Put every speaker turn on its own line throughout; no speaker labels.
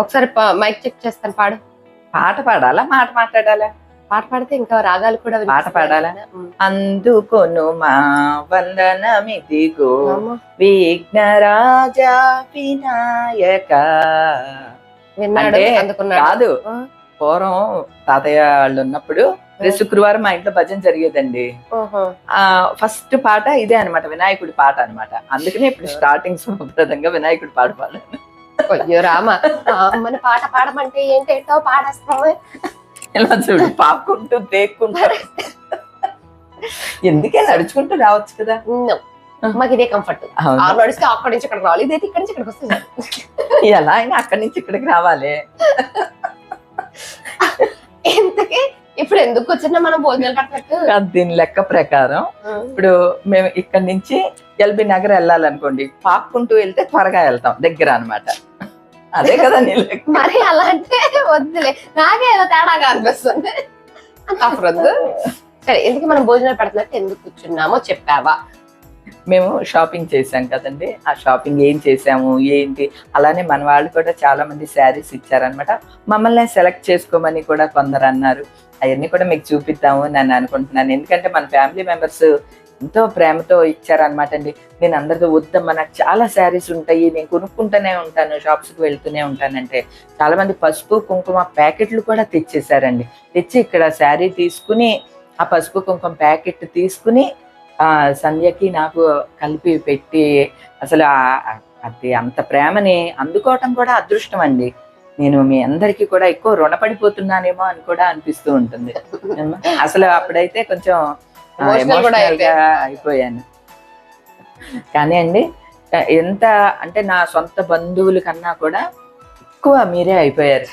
ఒకసారి mic check చేస్తాను పాడు.
పాట పాడాలా? మాట మాట్లాడాలా?
పాట పాడితే ఇంకా రాగాలు కూడా
పాట పాడాలా? అందుకొను మా వందనమిదిగో విఘ్నరాజా వినాయక.
విన్నాడు
అంటే
అందుకున్నాడు.
కాదు పూర్వం తాతయ్య వాళ్ళు ఉన్నప్పుడు ప్రతి శుక్రవారం మా ఇంట్లో భజన జరిగేదండి. ఫస్ట్ పాట ఇదే అన్నమాట వినాయకుడి పాట అన్నమాట. అందుకనే ఇప్పుడు స్టార్టింగ్ శుభప్రదంగా వినాయకుడి పాట పాడాను.
అయ్యో రామ. అమ్మని పాట పాడమంటే ఏంటేంటో పాడేస్తావు?
ఇలా చూడు పాకుంటూ తేక్కుంటూ. ఎందుకే నడుచుకుంటూ రావచ్చు కదా.
మాకు ఇదే కంఫర్ట్ నడిస్తే అక్కడి నుంచి ఇక్కడ రావాలి ఇదైతే ఇక్కడి నుంచి ఇక్కడికి వస్తుంది.
ఎలా అయినా అక్కడి నుంచి ఇక్కడికి రావాలి.
ఇంతకీ ఇప్పుడు ఎందుకు వచ్చినా మనం భోజనాలు
దీని లెక్క ప్రకారం ఇప్పుడు మేము ఇక్కడి నుంచి ఎల్బి నగర్ వెళ్ళాలనుకోండి పాక్కుంటూ వెళ్తే త్వరగా వెళ్తాం దగ్గర అన్నమాట. అదే కదా
మరి అలా అంటే వద్దులే. నాకే ఏదో తేడాగా అనిపిస్తుంది. వద్దు సరే ఎందుకు మనం భోజనాలు పెడుతున్నట్టు ఎందుకు కూర్చున్నామో చెప్పావా?
మేము షాపింగ్ చేసాం కదండి. ఆ షాపింగ్ ఏం చేసాము ఏంటి? అలానే మన వాళ్ళు కూడా చాలా మంది శారీస్ ఇచ్చారనమాట మమ్మల్ని సెలెక్ట్ చేసుకోమని కూడా కొందరు అన్నారు. అవన్నీ కూడా మీకు చూపిద్దాము నేను అనుకుంటున్నాను. ఎందుకంటే మన ఫ్యామిలీ మెంబర్స్ ఎంతో ప్రేమతో ఇచ్చారనమాట అండి. నేను అందరితో వద్దమ్మా నాకు చాలా శారీస్ ఉంటాయి నేను కొనుక్కుంటూనే ఉంటాను షాప్స్కి వెళ్తూనే ఉంటానంటే. చాలామంది పసుపు కుంకుమ ప్యాకెట్లు కూడా తెచ్చేసారండి తెచ్చి ఇక్కడ శారీ తీసుకుని ఆ పసుపు కుంకుమ ప్యాకెట్ తీసుకుని సంధ్యకి నాకు కలిపి పెట్టి అసలు అది అంత ప్రేమని అందుకోవటం కూడా అదృష్టం అండి. నేను మీ అందరికీ కూడా ఎక్కువ రుణపడిపోతున్నానేమో అని కూడా అనిపిస్తూ ఉంటుంది. అసలు అప్పుడైతే కొంచెం అయిపోయాను. కానీ అండి ఎంత అంటే నా సొంత బంధువుల కన్నా కూడా ఎక్కువ మీరే అయిపోయారు.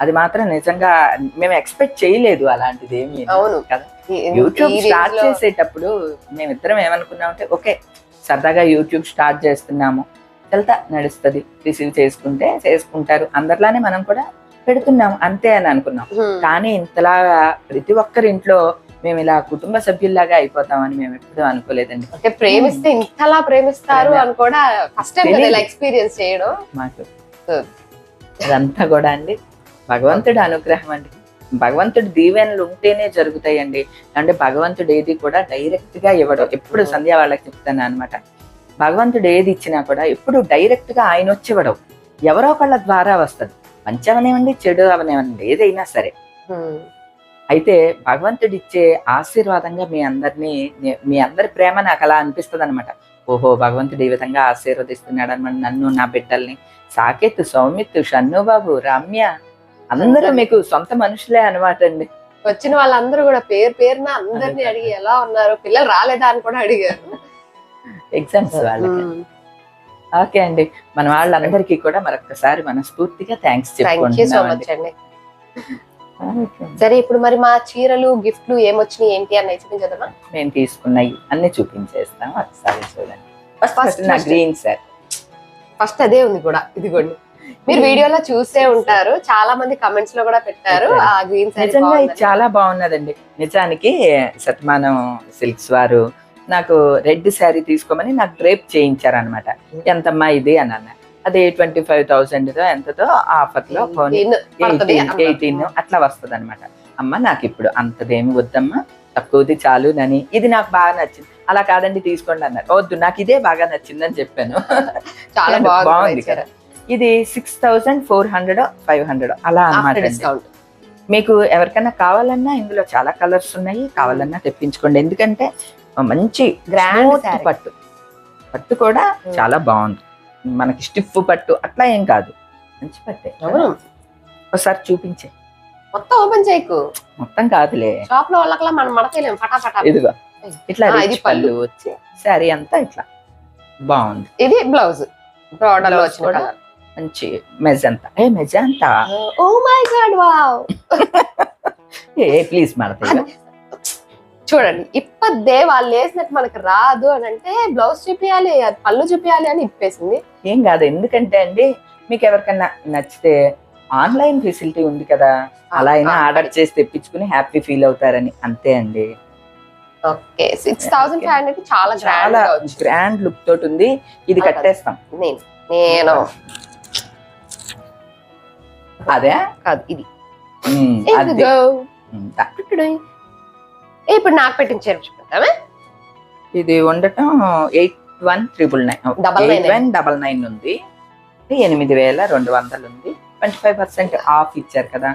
అది మాత్రం నిజంగా మేము ఎక్స్పెక్ట్ చేయలేదు అలాంటిది ఏమీ
అవును.
కదా?
ఈ-
యూట్యూబ్ స్టార్ట్ చేసేటప్పుడు మేమిద్దరం ఏమనుకున్నామంటే ఓకే సరదాగా యూట్యూబ్ స్టార్ట్ చేస్తున్నాము. వెళ్తా నడుస్తుంది. రిసీవ్ చేసుకుంటే చేసుకుంటారు. అందరిలానే మనం కూడా పెడుతున్నాం. అంతే అని అనుకున్నాం. కానీ ఇంతలాగా ప్రతి ఒక్కరి ఇంట్లో మేము ఇలా కుటుంబ సభ్యుల్లాగా అయిపోతామని మేము ఎప్పుడూ అనుకోలేదండి.
అంటే ప్రేమిస్తే ఇంతలా ప్రేమిస్తారు
ప్రేమ.
అని కూడా ఫస్ట్ టైం. ఇలా ఎక్స్పీరియన్స్ చేయడం.
మాకు. అదంతా కూడా అండి. భగవంతుడి అనుగ్రహం అండి. భగవంతుడి దీవెనలు ఉంటేనే జరుగుతాయండి. అంటే భగవంతుడు ఏది కూడా డైరెక్ట్గా ఇవ్వడం. ఎప్పుడు సంధ్య వాళ్ళకి చెప్తాను అనమాట భగవంతుడు ఏది ఇచ్చినా కూడా ఎప్పుడు డైరెక్ట్గా ఆయన వచ్చి ఇవ్వడం. ఎవరో ఒకళ్ళ ద్వారా వస్తుంది. మంచి అవనివ్వండి చెడు అవనివ్వండి ఏదైనా సరే. అయితే భగవంతుడు ఇచ్చే ఆశీర్వాదంగా మీ అందరినీ మీ అందరి ప్రేమ నాకు అలా అనిపిస్తుంది అనమాట ఓహో భగవంతుడు ఈ విధంగా ఆశీర్వదిస్తున్నాడు అనమాట నన్ను నా బిడ్డల్ని. సాకేత్ సౌమిత్ షన్నుబాబు రమ్య. అందరూ మీకు సొంత మనుషులే అనమాట అండి.
వచ్చిన వాళ్ళందరూ కూడా పేరు పేరున అందరినీ అడిగి ఎలా ఉన్నారు? పిల్లలు రాలేదా అని కూడా అడిగారు.
ఎగ్జామ్స్ వాళ్ళకి. ఓకే అండి. మన వాళ్ళందరికీ కూడా మరొకసారి మనస్ఫూర్తిగా థ్యాంక్స్
అండి. సరే ఇప్పుడు మరి మా చీరలు గిఫ్ట్లు ఏమొచ్చినాయి ఏంటి అని చూపించదమ్మా
మేము తీసుకున్నవి అన్ని చూపించేస్తాం. ఒకసారి చూడండి. ఫస్ట్ నా. గ్రీన్ సార్
ఫస్ట్ అదే ఉంది కూడా ఇదిగోండి. మీరు వీడియోలో చూసే ఉంటారు. చాలా మంది కమెంట్స్లో కూడా పెట్టారు. ఆ గ్రీన్
ఇది చాలా బాగున్నదండి. నిజానికి శతమానం సిల్క్స్ వారు నాకు రెడ్ శారీ తీసుకోమని నాకు డ్రేప్ చేయించారనమాట ఎంతమ్మా ఇది అని అన్న. అదే ట్వంటీ ఫైవ్ థౌసండ్ ఎంతతో ఆఫర్లో ఎయిటీన్ అట్లా వస్తుంది అనమాట అమ్మ. నాకు ఇప్పుడు అంతదేమి వద్దమ్మా. తక్కువది చాలు నని. ఇది నాకు బాగా నచ్చింది. అలా కాదండి తీసుకోండి అన్నారు. వద్దు నాకు ఇదే బాగా నచ్చింది అని చెప్పాను.
చాలా
బాగుంది కదా. ఇది six thousand four hundred five hundred అలా అన్నమాట మీకు ఎవరికైనా కావాలన్నా ఇందులో చాలా కలర్స్ ఉన్నాయి. కావాలన్నా తెప్పించుకోండి. ఎందుకంటే మంచి
saree.
పట్టు. పట్టు కూడా
Hmm.
చాలా బాగుంది. మనకి స్టిఫ్ పట్టు అట్లా ఏం కాదు. మంచి పట్టే. ఒకసారి చూపించే.
మొత్తం ఓపెన్ చేయకు.
మొత్తం కాదులే.
షాప్లో వాళ్ళకలా మనం మడతలేం. ఫటాఫటా
ఇదిగో. ఇట్లా
ఇది
పళ్ళు. వచ్చి శారీ అంతా ఇట్లా. బాగుంది.
ఇది బ్లౌజ్ బ్రాడర్ వచ్చిన
మంచి మెజంతా. ఏ magenta?
Oh my god wow.
A please మడత
చూడండి ఇప్పదే వాళ్ళు వేసినట్టు మనకి రాదు అని అంటే బ్లౌజ్ చూపించాలి పళ్ళు చూపించాలి అని ఇప్పేసింది.
ఏం కాదు ఎందుకంటే అండి మీకు ఎవరికన్నా నచ్చితే ఆన్లైన్ ఫెసిలిటీ ఉంది కదా అలా అయినా ఆర్డర్ చేసి తెప్పించుకుని హ్యాపీ ఫీల్ అవుతారని అంతే అండి.
Okay six thousand five hundred చాలా గ్రాండ్
చాలా గ్రాండ్ లుక్ తోటి ఉంది. ఇది? కట్టేస్తాం.
నేను నేను.
అదే
కాదు ఇది. ఇదిగో. ఇప్పుడు నాకు పెట్టించారు చూపిద్దామా?
ఇది ఉండటం eight one triple nine. Eight one double nine ఉంది. ఎనిమిది వేల రెండు వందలు ఉంది. ట్వంటీ ఫైవ్ పర్సెంట్ ఆఫ్ ఇచ్చారు కదా.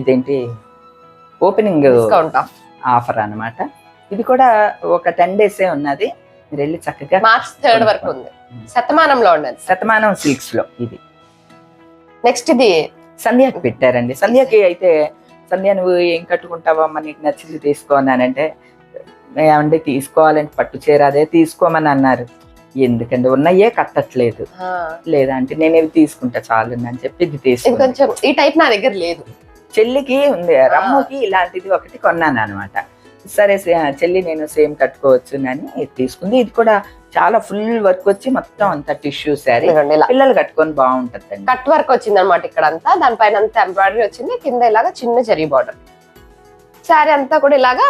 ఇదేంటి? ఓపెనింగ్ ఆఫర్ అన్నమాట. ఇది కూడా ఒక టెన్ డేసే ఉన్నది. మీరు వెళ్ళి చక్కగా
మార్చ్ థర్డ్ వరకు ఉంది. శతమానంలో ఉన్నది.
శతమానం సిల్క్స్లో ఇది.
నెక్స్ట్ ఇది
సంధ్యకి పెట్టారండి. సంధ్యకి అయితే సంధ్య నువ్వు ఏం కట్టుకుంటావమ్మా నీకు నచ్చింది తీసుకో అన్నానంటే ఏమండి తీసుకోవాలంటే పట్టు చీర అదే తీసుకోమని అన్నారు. ఎందుకండి ఉన్నాయే కట్టట్లేదు. లేదా అంటే నేను ఇవి తీసుకుంటా చాలు అని చెప్పి ఇది తీసుకుంటా
ఈ టైప్ నా దగ్గర లేదు.
చెల్లికి ఉంది రమ్ముకి ఇలాంటిది ఒకటి కొన్నాను అనమాట సరే చెల్లి నేను సేమ్ కట్టుకోవచ్చు అని ఇది తీసుకుంది. ఇది కూడా చాలా ఫుల్ వర్క్ వచ్చి మొత్తం అంత టిష్యూ శారీ. పిల్లలు కట్టుకొని బాగుంటుందండి.
కట్ వర్క్ వచ్చింది అనమాట ఇక్కడ అంతా దానిపైన అంతా ఎంబ్రాయిడరీ వచ్చింది. కింద ఇలాగా చిన్న జరీ బార్డర్. శారీ అంతా కూడా ఇలాగా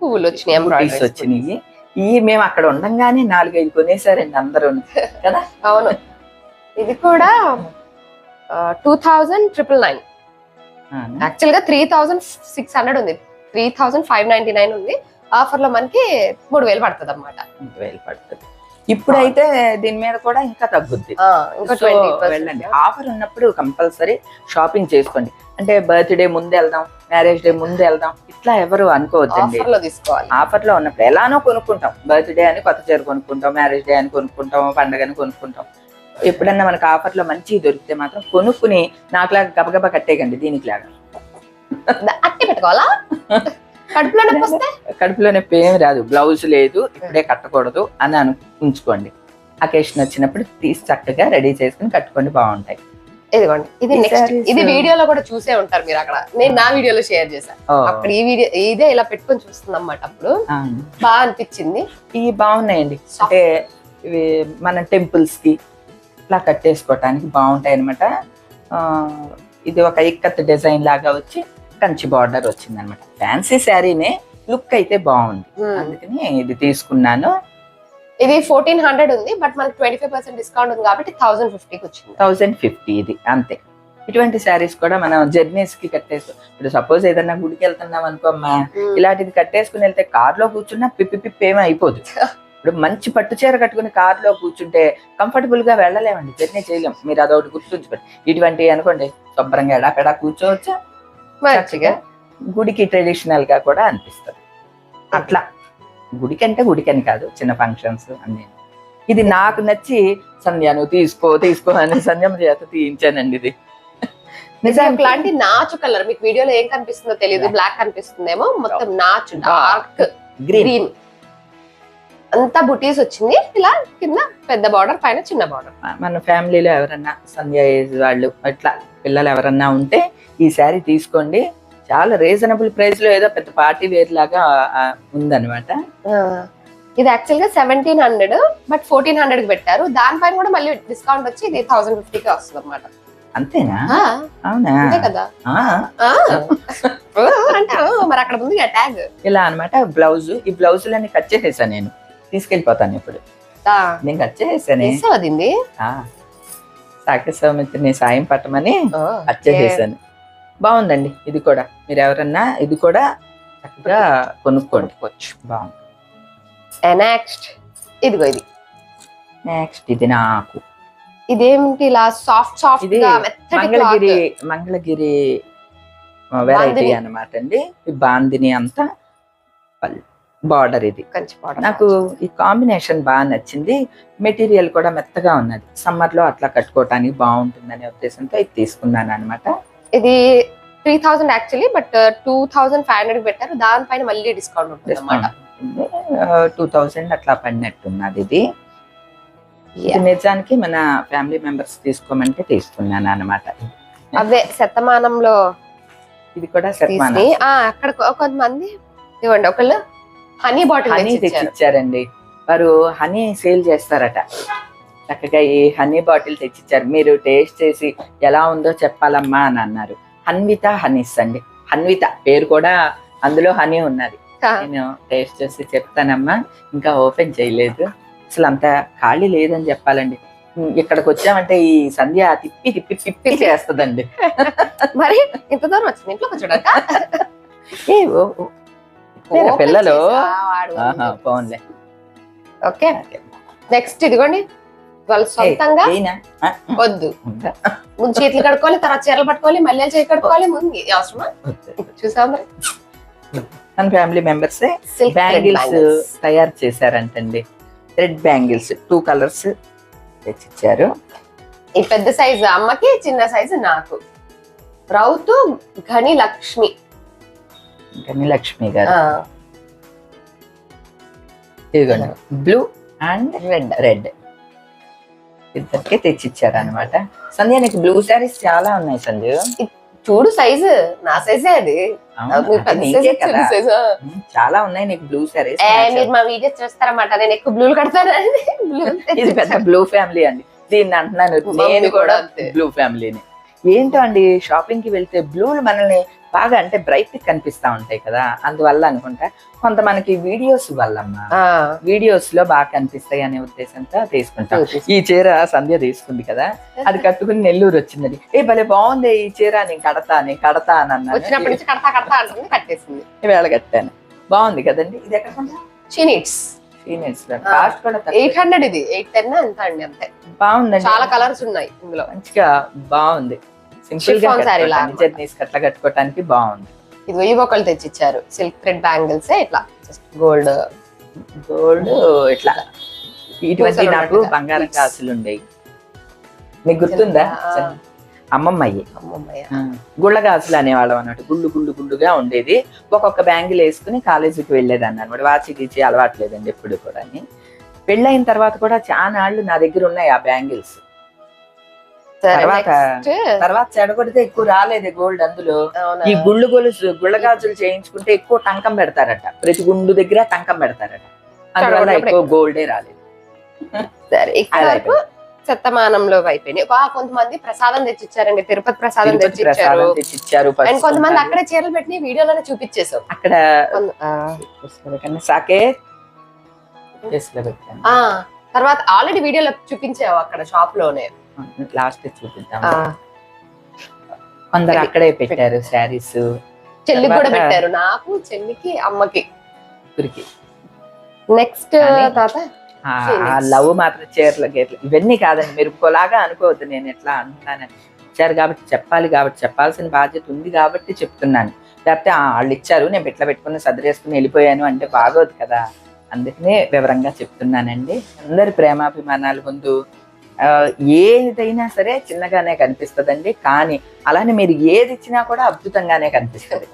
పువ్వులు వచ్చినాయి
బూటీస్
ఎంబ్రాయిడరీ
వచ్చినాయి. ఈ మేము అక్కడ ఉండంగానే నాలుగైదు కొనేసారండి అందరూ కదా?
అవును. ఇది కూడా టూ థౌజండ్ ట్రిపుల్ నైన్ యాక్చువల్గా త్రీ థౌజండ్ సిక్స్ హండ్రెడ్ ఉంది. Three thousand five ninety nine ఉంది. ఆఫర్లో మనకి మూడు వేలు పడుతుంది అనమాట
వేలు పడుతుంది. ఇప్పుడైతే దీని మీద కూడా ఇంకా తగ్గుద్ది. వెళ్ళండి. ఆఫర్ ఉన్నప్పుడు కంపల్సరీ షాపింగ్ చేసుకోండి. అంటే బర్త్డే ముందు వెళ్దాం మ్యారేజ్ డే ముందు వెళ్దాం ఇట్లా ఎవరు అనుకోవద్దండి.
ఆఫర్లో తీసుకోవాలి.
ఆఫర్లో ఉన్నప్పుడు ఎలానో కొనుక్కుంటాం. బర్త్డే అని కొత్త చీర కొనుక్కుంటాం మ్యారేజ్ డే అని కొనుక్కుంటాం పండగని కొనుక్కుంటాం. ఎప్పుడన్నా మనకు ఆఫర్లో మంచి దొరికితే మాత్రం కొనుక్కుని నాకులాగా గబగబా కట్టేయకండి దీనికి లాగా
అట్టి పెట్టుకోవాలా? కడుపులో నొప్పి వస్తే?
కడుపులో నొప్పి ఏమి రాదు. బ్లౌజ్ లేదు ఇప్పుడే కట్టకూడదు అని అను ఉంచుకోండి. అకేషన్ వచ్చినప్పుడు తీసి చక్కగా రెడీ చేసుకుని కట్టుకోండి బాగుంటాయి.
ఇదిగోండి ఇది నెక్స్ట్ ఇది వీడియోలో కూడా చూసే ఉంటారు మీరు అక్కడ. నేను నా వీడియోలో షేర్ చేశాను అక్కడ ఈ వీడియో ఇదే ఇలా పెట్టుకొని చూస్తుంది అన్నమాట అప్పుడు. బాగా అనిపించింది.
ఇవి బాగున్నాయండి. అంటే ఇవి మన టెంపుల్స్కి ఇట్లా కట్టేసుకోవటానికి బాగుంటాయి అనమాట ఇది ఒక ఇక్కత్ డిజైన్ లాగా వచ్చి కంచి బార్డర్ వచ్చింది అనమాట ఫ్యాన్సీ శారీనే లుక్ అయితే బాగుంది.
Hmm.
అందుకని ఇది తీసుకున్నాను.
ఇది ఫోర్టీన్ హండ్రెడ్ ఉంది బట్ మనకి ట్వంటీ ఫైవ్ పర్సెంట్ డిస్కౌంట్ ఉంది కాబట్టి థౌసండ్ ఫిఫ్టీకి వచ్చింది.
థౌజండ్ ఫిఫ్టీ ఇది అంతే. ఇటువంటి శారీస్ కూడా మనం జర్నీస్కి కట్టేసుకో ఇప్పుడు సపోజ్ ఏదన్నా గుడికి వెళ్తున్నాం అనుకో అమ్మా ఇలాంటిది కట్టేసుకుని వెళ్తే కార్లో కూర్చున్నా పిప్పి పిప్పి ఏమీ అయిపోదు. ఇప్పుడు మంచి పట్టు చీర కట్టుకుని కార్లో కూర్చుంటే కంఫర్టబుల్గా వెళ్ళలేమండి. జర్నీ చేయలేం. మీరు అదొకటి గుర్తుంచుకోండి. ఇటువంటి అనుకోండి శుభ్రంగా ఎడా పెడా కూర్చోవచ్చు?
మంచిగా
గుడికి ట్రెడిషనల్గా కూడా అనిపిస్తుంది. అట్లా. గుడికి అంటే గుడికి అని కాదు చిన్న ఫంక్షన్స్ అన్ని. ఇది నాకు నచ్చి సంధ్య నువ్వు తీసుకో తీసుకో అని సంధ్యమ చేత తీయించానండి ఇది.
నిజానికి లాంటి నాచు కలర్ మీకు వీడియోలో ఏం కనిపిస్తుందో తెలియదు బ్లాక్ కనిపిస్తుందేమో మొత్తం నాచు డార్క్
గ్రీన్
గ్రీన్ అంతా బుటీస్ వచ్చింది ఇలా కింద పెద్ద బార్డర్ పైన చిన్న బార్డర్
మన ఫ్యామిలీలో ఎవరన్నా సంధ్య ఏజ్ వాళ్ళు అట్లా పిల్లలు ఎవరన్నా ఉంటే ఈ శారీ తీసుకోండి. చాలా రీజనబుల్ ప్రైస్లో ఏదో పెద్ద పార్టీ వేర్ లాగా ఉందన్నమాట.
ఇది యాక్చువల్గా seventeen hundred but fourteen hundred పెట్టారు. దానిపైన కూడా మళ్ళీ డిస్కౌంట్ వచ్చి ఇది థౌసండ్ ఫిఫ్టీకి వస్తుంది అనమాట
అంతేనా అవునా?
అంతే కదా? మరి అక్కడ ఉంది ట్యాగ్.
ఇలా అన్నమాట బ్లౌజ్. ఈ బ్లౌజులన్నీ కట్ చేసేసాను నేను. తీసుకెళ్ళిపోతాను ఇప్పుడు. నేను కట్ చేసేసానే.
అదింది
ఆ, సాకి సౌమిత్రిని సాయం పట్టమని కట్ చేసేసాను బాగుందండి ఇది కూడా. మీరు ఎవరన్నా ఇది కూడా చక్కగా కొనుక్కోండి. బాగుంది.
నెక్స్ట్ ఇదిగో ఇది.
నెక్స్ట్ ఇది నాకు.
ఇదేమిటి ఇలా సాఫ్ట్ సాఫ్ట్
ఇది మంగళగిరి. మంగళగిరి వెరైటీ
బాందిని.
అన్నమాట అండి. ఈ బాందిని అంతా బార్డర్ ఇది.
కంచి border.
నాకు ఈ కాంబినేషన్ బాగా నచ్చింది. మెటీరియల్ కూడా మెత్తగా ఉన్నది. సమ్మర్లో అట్లా కట్టుకోవటానికి బాగుంటుందనే ఉద్దేశంతో ఇది తీసుకున్నాను అనమాట
ఇది three thousand actually but two thousand five hundred పెట్టారు. దానిపైన మళ్ళీ డిస్కౌంట్ ఉంటుంది. అనమాట
టూ థౌజండ్ అట్లా పడినట్టున్నది ఇది. ఇది నిజానికి మన ఫ్యామిలీ మెంబర్స్ తీసుకోమంటే తీసుకున్నాను అనమాట
అవే శతమానంలో
ఇది కూడా శతమానం.
అక్కడ కొంతమంది ఇవ్వండి ఒకళ్ళు హనీ బాటిల్
హనీ తెచ్చిచ్చారండి. వారు హనీ సేల్ చేస్తారట. చక్కగా ఈ హనీ బాటిల్ తెచ్చిచ్చారు. మీరు టేస్ట్ చేసి ఎలా ఉందో చెప్పాలమ్మా అని అన్నారు. హన్విత హనీస్ అండి. హన్విత పేరు కూడా అందులో హనీ ఉన్నది. నేను టేస్ట్ చేసి చెప్తానమ్మా. ఇంకా ఓపెన్ చేయలేదు. అసలు అంత ఖాళీ లేదని చెప్పాలండి. ఇక్కడికి వచ్చామంటే ఈ సంధ్య తిప్పి తిప్పి తిప్పి చేస్తుందండి.
మరి ఇంత దూరం వచ్చింది? ఇంట్లో కూర్చోడాక
ఏ, ఓ, ఓ. లేరా పిల్లలు. ఆహా,
ఓకే.
పోన్లే
నెక్స్ట్ ఇదిగోండి. వాళ్ళు సొంతంగా వద్దు? ముందు చేతులు కడుక్కోవాలి తర్వాత చీరలు పట్టుకోవాలి మళ్ళీ చేయి కడుక్కోవాలి ముందు అవసరమా?
వద్దు.
చూసాం మరి?
మన ఫ్యామిలీ మెంబర్స్ బ్యాంగిల్స్ తయారు చేశారంటండి. రెడ్ బ్యాంగిల్స్ టూ కలర్స్ తెచ్చిచ్చారు.
ఈ పెద్ద సైజు అమ్మకి చిన్న సైజు నాకు. రౌతు ఘని లక్ష్మి.
గని లక్ష్మి గారు. ఇదిగోండి. Blue and
red.
రెడ్. ఇద్దరికి తెచ్చిచ్చారు అనమాట సంధ్య నీకు బ్లూ శారీస్ చాలా ఉన్నాయి సంధ్య.
చూడు సైజు. నా సైజే అది.
చాలా ఉన్నాయి నీకు బ్లూ శారీస్.
మీరు మా వీడియోస్ చూస్తారన్నమాట. నేను ఎక్కువ బ్లూలు కడతాను. బ్లూ
ఇది పెద్ద బ్లూ ఫ్యామిలీ అండి. దీన్ని అంటున్నాను. నేను
కూడా.
బ్లూ ఫ్యామిలీని. ఏంటో అండి షాపింగ్కి వెళ్తే బ్లూలు మనల్ని బాగా అంటే బ్రైట్ కనిపిస్తా ఉంటాయి కదా అందువల్ల అనుకుంటా. కొంత మనకి వీడియోస్ వల్లమ్మా వీడియోస్లో బాగా కనిపిస్తాయి అనే ఉద్దేశంతో తీసుకుంటాం. ఈ చీర సంధ్య తీసుకుంది కదా అది కట్టుకుని నెల్లూరు వచ్చింది ఏ భలే బాగుంది ఈ చీర నేను కడతా నేను కడతా అని అన్నాను.
కట్టేసింది.
వేళ కట్టాను. బాగుంది కదండి? ఇది ఎక్కడ కాస్ట్ కూడా.
ఎయిట్ హండ్రెడ్ ఇది. ఎయిట్ టెన్ ఎంత అండి అంతే.
బాగుందండి.
చాలా కలర్స్ ఉన్నాయి ఇందులో.
మంచిగా బాగుంది. సింపుల్గా జర్నీస్ అట్లా కట్టుకోవటానికి బాగుంది.
ఇది ఇవి ఒకళ్ళు తెచ్చిచ్చారు. సిల్క్ థ్రెడ్ బ్యాంగిల్స్ ఇట్లా. గోల్డ్
గోల్డ్ ఇట్లా. ఇటువంటి నాకు. బంగారం. కాసులు ఉండేవి మీకు గుర్తుందా?
చిన్న, ఆ.
అమ్మమ్మ అయ్యి
అమ్మమ్మయ్య
గుళ్ళ గాజులు అనేవాళ్ళం అన్నట్టు. గుళ్ళు గుళ్ళు గుళ్ళుగా ఉండేది. ఒక్కొక్క బ్యాంగిల్ వేసుకుని కాలేజీకి వెళ్ళేదాన్ని అనమాట వాచి గీచి అలవాట్లేదండి ఎప్పుడు కూడా పెళ్ళైన తర్వాత కూడా చాలా నా దగ్గర ఉన్నాయి ఆ బ్యాంగిల్స్. తర్వాత. తర్వాత చెడగొడితే ఎక్కువ రాలేదు గోల్డ్ అందులో? ఈ గుళ్ళు గొలుసు గుళ్ళ గాజులు చేయించుకుంటే ఎక్కువ టంకం పెడతారట. ప్రతి గుండు దగ్గర టంకం పెడతారట. అందువల్ల ఎక్కువ గోల్డే రాలేదు.
సరే ఇక్కడ శతమానంలో అయిపోయినాయి. కొంతమంది ప్రసాదం తెచ్చిచ్చారండి. తిరుపతి ప్రసాదం తెచ్చిచ్చారు. అండ్ కొంతమంది. అక్కడే చీరలు పెట్టి వీడియోలోనే చూపించేసాం
అక్కడ సాకే పెట్టాను
తర్వాత ఆల్రెడీ వీడియోలో చూపించావు అక్కడ షాప్లోనే.
లాస్ట్ చూపిద్దాం. కొందరు అక్కడే పెట్టారు శారీస్.
చెల్లికి కూడా పెట్టారు. నాకు చెల్లికి అమ్మకి.
గురికి.
నెక్స్ట్
ఆ
Phoenix.
లవ్ మాత్రం చీరలు గేట్లు. ఇవన్నీ కాదండి. మీరు ఇంకోలాగా అనుకోవద్దు. నేను ఎట్లా అంటానని ఇచ్చారు కాబట్టి చెప్పాలి కాబట్టి చెప్పాల్సిన బాధ్యత ఉంది కాబట్టి చెప్తున్నాను. లేకపోతే "ఆ, వాళ్ళు ఇచ్చారు. నేను పెట్ల పెట్టుకుని సదిరేసుకుని వెళ్ళిపోయాను అంటే బాగోదు కదా. అందుకనే వివరంగా చెప్తున్నానండి. అందరి ప్రేమాభిమానాల ముందు ఏదైనా సరే చిన్నగానే కనిపిస్తుందండి. కానీ అలానే మీరు ఏది ఇచ్చినా కూడా అద్భుతంగానే కనిపిస్తుంది.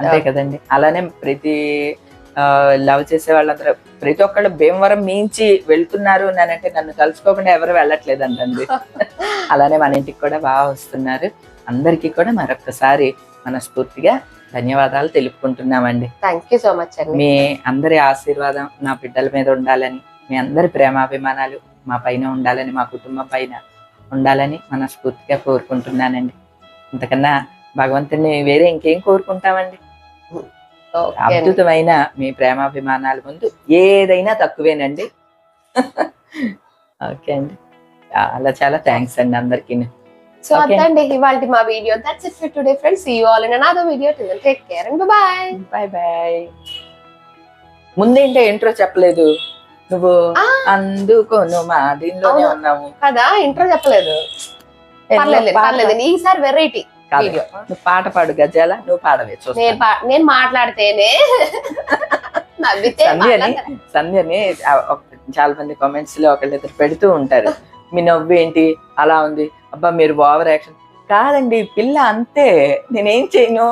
అంతే కదండి. అలానే ప్రతి లవ్ చేసే వాళ్ళందరూ ప్రతి ఒక్కళ్ళు భీమవరం మించి వెళ్తున్నారు అని అంటే నన్ను కలుసుకోకుండా ఎవరు వెళ్ళట్లేదు అంటండి అలానే మన ఇంటికి కూడా బాగా వస్తున్నారు. అందరికీ కూడా మరొకసారి మనస్ఫూర్తిగా ధన్యవాదాలు తెలుపుకుంటున్నామండి.
థ్యాంక్ యూ సో మచ్ అండి.
మీ అందరి ఆశీర్వాదం నా బిడ్డల మీద ఉండాలని మీ అందరి ప్రేమాభిమానాలు మా పైన ఉండాలని మా కుటుంబం పైన ఉండాలని మనస్ఫూర్తిగా కోరుకుంటున్నానండి. ఇంతకన్నా భగవంతుని వేరే ఇంకేం కోరుకుంటామండి. అద్భుతమైన మీ ప్రేమాభిమానాల ముందు ఏదైనా తక్కువేనండి. ఓకే అండి. చాలా చాలా థ్యాంక్స్ అండి అందరికీ.
సో అండి ఇవాళ మా video that's it for today friends. You all in another video till take care and bye
bye bye ముందేంటో intro చెప్పలేదు. నువ్వు. అందుకోను మా దీనిలోనే. ఉన్నాము.
కదా ఇంట్రో చెప్పలేదు. పర్లేదు ఈసారి వెరైటీ
నువ్వు పాట పాడు గజాల నువ్వు పాడవే
నేను మాట్లాడితేనే
సంధ్యని. సంధ్యని చాలా మంది కామెంట్స్లో ఒకళ్ళిద్దరు పెడుతూ ఉంటారు. మీ నవ్వు ఏంటి? అలా ఉంది. అబ్బా మీరు ఓవర్ యాక్షన్ కాదండి పిల్ల అంతే. నేనేం చేయను?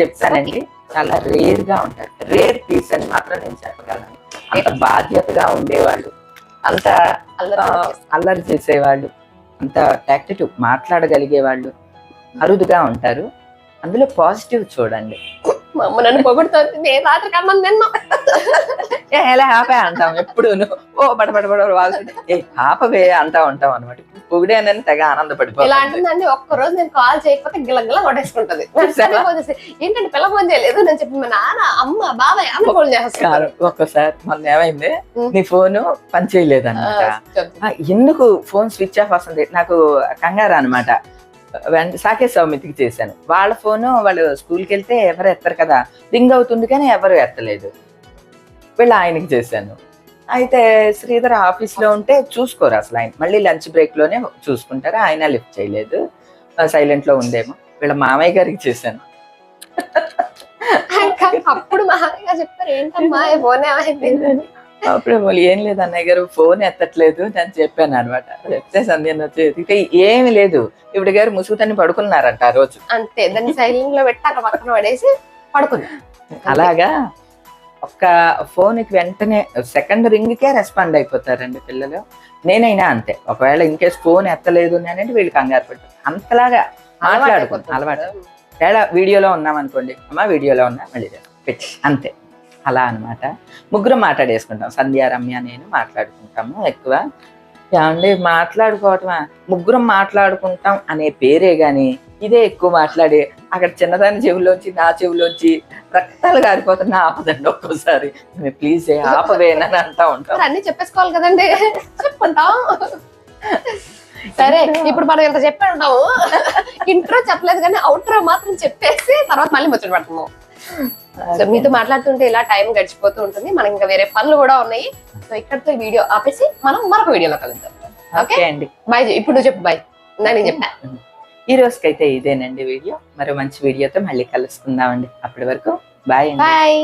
చెప్తానండి. చాలా రేర్గా ఉంటారు రేర్ పీస్ అని మాత్రం నేను చెప్పగలను. అంత బాధ్యతగా ఉండేవాళ్ళు. అంత
అల్లరి
చేసేవాళ్ళు. అంత మాట్లాడగలిగే వాళ్ళు అరుదుగా ఉంటారు. అందులో పాజిటివ్ చూడండి.
మా అమ్మ నన్ను పొగుడుతుంది. నేను రాత్రి నిన్న
ఏ ఎలా ఆపే అంటాం ఎప్పుడు ఓ బడబడ బడ వాళ్ళు ఏ ఆపవే అంటా ఉంటాం అనమాట పొగిడేనని తెగ
ఇలా
ఆనందపడిపోతుంది
అంటుందండి ఒక్క రోజు నేను కాల్ చేయకపోతే గిలగిల కొట్టేసుకుంటది. ఏంటంటే పిల్ల ఫోన్ చేయలేదు? నేను చెప్పి మా నాన్న అమ్మ బాబాయ్ అమ్మ ఫోన్ చేస్తారు
ఒక్కసారి మొన్న ఏమైంది. నీ ఫోన్ పని ఆ, ఎందుకు ఫోన్ స్విచ్ ఆఫ్ వస్తుంది? నాకు కంగారు అనమాట సౌమితికి చేశాను. వాళ్ళ ఫోను వాళ్ళు స్కూల్కి వెళ్తే ఎవరు ఎత్తరు కదా రింగ్ అవుతుంది కానీ ఎవరు ఎత్తలేదు. వీళ్ళు ఆయనకి చేశాను. అయితే శ్రీధర్ ఆఫీస్లో ఉంటే చూసుకోరు అసలు ఆయన. మళ్ళీ లంచ్ బ్రేక్లోనే చూసుకుంటారు. ఆయన లిఫ్ట్ చేయలేదు. సైలెంట్లో ఉందేమో. వీళ్ళ మామయ్య గారికి చేశాను.
అప్పుడు మహాగా చెప్తారు ఏంటమ్మా ఫోన్ ఏమైంది?
అప్పుడు వాళ్ళు ఏం లేదు అన్నయ్య గారు ఫోన్ ఎత్తట్లేదు నేను చెప్పాను అనమాట చెప్తే సంధ్య వచ్చి ఎత్తితే ఏమి లేదు. ఇవిడ గారు ముసుగుతని పడుకున్నారంట ఆ రోజు.
అంతే దాన్ని సైలెంట్లో పెట్టి అక్కడ పక్కన పడేసి పడుకుంది
అలాగా ఒక్క ఫోన్కి వెంటనే సెకండ్ రింగ్ కే రెస్పాండ్ అయిపోతారండి పిల్లలు. నేనైనా అంతే. ఒకవేళ ఇన్ కేస్ ఫోన్ ఎత్తలేదు అని అంటే వీళ్ళు కంగారు పెట్టారు అంతలాగా మాట్లాడుకుంటాం అలవాటు. తేడా వీడియోలో ఉన్నాం అనుకోండి అమ్మ వీడియోలో ఉన్నా మళ్ళీ. పెట్టి అంతే. అలా అన్నమాట. ముగ్గురు మాట్లాడేసుకుంటాం. సంధ్య రమ్య నేను మాట్లాడుకుంటాము. ఎక్కువ ఏమండి మాట్లాడుకోవటమా? ముగ్గురం మాట్లాడుకుంటాం అనే పేరే గాని ఇదే ఎక్కువ మాట్లాడి అక్కడ చిన్నదాని చెవిలోంచి నా చెవిలోంచి రక్తాలు కారిపోతున్నా ఆపదండి ఒక్కోసారి. ప్లీజ్ ఆపవేనని అంటా ఉంటాం.
అన్ని చెప్పేసుకోవాలి కదండి. చెప్పుకుంటాం సరే ఇప్పుడు మనం ఇంత చెప్పి ఉంటాము ఇంట్రో చెప్పలేదు కానీ అవుట్రో మాత్రం చెప్పేసి తర్వాత మళ్ళీ ముచ్చట పెడుతున్నాం సో మీతో మాట్లాడుతుంటే ఇలా టైం గడిచిపోతూ ఉంటుంది. మనకి ఇంకా వేరే పనులు కూడా ఉన్నాయి. సో ఇక్కడితో ఈ వీడియో ఆపేసి మనం మరొక వీడియోలో కలుద్దాం.
ఓకే అండి.
బాయ్ ఇప్పుడు నువ్వు చెప్పు బాయ్ నేను చెప్పా.
ఈ రోజుకైతే ఇదేనండి వీడియో. మరో మంచి వీడియోతో మళ్ళీ కలుసుకుందామండి. అప్పటి వరకు బాయ్ అండి.
బాయ్.